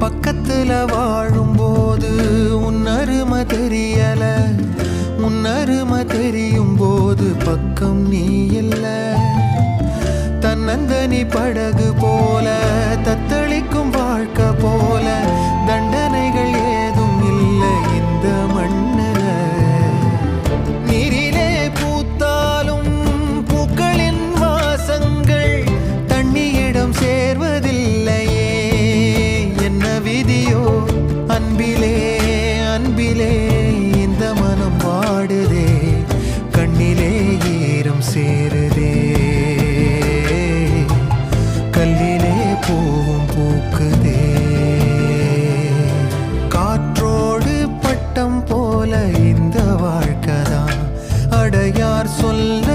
பக்கத்துல வாழும்போது உன்னருமை தெரியல. உன்னருமை தெரியும் போது பக்கம் நீ இல்ல. தன்னந்தனி படகு போல தத்தளிக்கும் நினைவிலே இந்த மனம் வாடுதே கண்ணிலே ஈரம் சேருதே. கல்லிலே பூவும் பூக்குதே. காற்றோடு பட்டம் போல இந்த வாழ்க்கைதான் அடையார் சொல்ல